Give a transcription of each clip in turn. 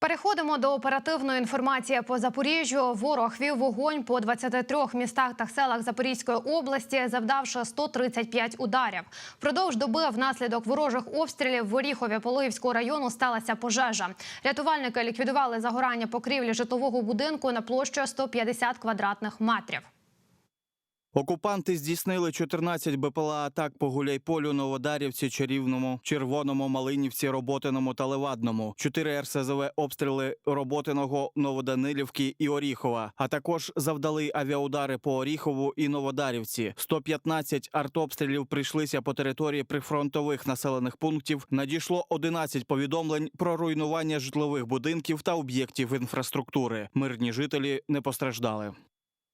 Переходимо до оперативної інформації по Запоріжжю. Ворог вів вогонь по 23 містах та селах Запорізької області, завдавши 135 ударів. Впродовж доби внаслідок ворожих обстрілів в Оріхові Поливського району сталася пожежа. Рятувальники ліквідували загорання покрівлі житлового будинку на площу 150 квадратних метрів. Окупанти здійснили 14 БПЛА атак по Гуляйполю, Новодарівці, Чарівному, Червоному, Малинівці, Роботиному та Левадному. 4 РСЗВ обстріли Роботиного, Новоданилівки і Оріхова. А також завдали авіаудари по Оріхову і Новодарівці. 115 артобстрілів прийшлися по території прифронтових населених пунктів. Надійшло 11 повідомлень про руйнування житлових будинків та об'єктів інфраструктури. Мирні жителі не постраждали.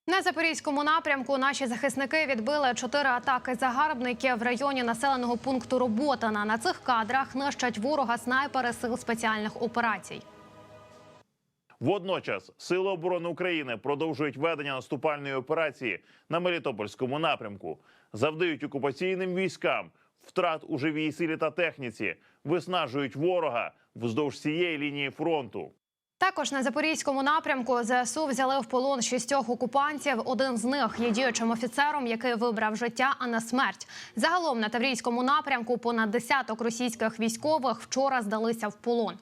На запорізькому напрямку наші захисники відбили чотири атаки загарбників в районі населеного пункту Роботина. На цих кадрах нищать ворога снайпери сил спеціальних операцій. Водночас Сили оборони України продовжують ведення наступальної операції на Мелітопольському напрямку, завдають окупаційним військам втрат у живій силі та техніці, виснажують ворога вздовж всієї лінії фронту. Також на запорізькому напрямку ЗСУ взяли в полон шістьох окупантів. Один з них є діючим офіцером, який вибрав життя, а не смерть. Загалом на таврійському напрямку понад десяток російських військових вчора здалися в полон.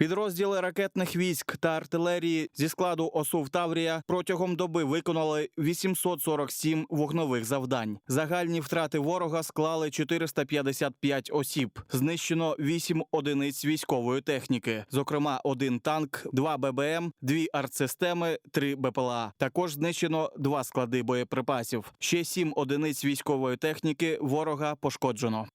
Підрозділи ракетних військ та артилерії зі складу ОСУВ Таврія протягом доби виконали 847 вогнових завдань. Загальні втрати ворога склали 455 осіб. Знищено 8 одиниць військової техніки, зокрема, один танк, 2 ББМ, 2 артсистеми, 3 БПЛА. Також знищено 2 склади боєприпасів. Ще 7 одиниць військової техніки ворога пошкоджено.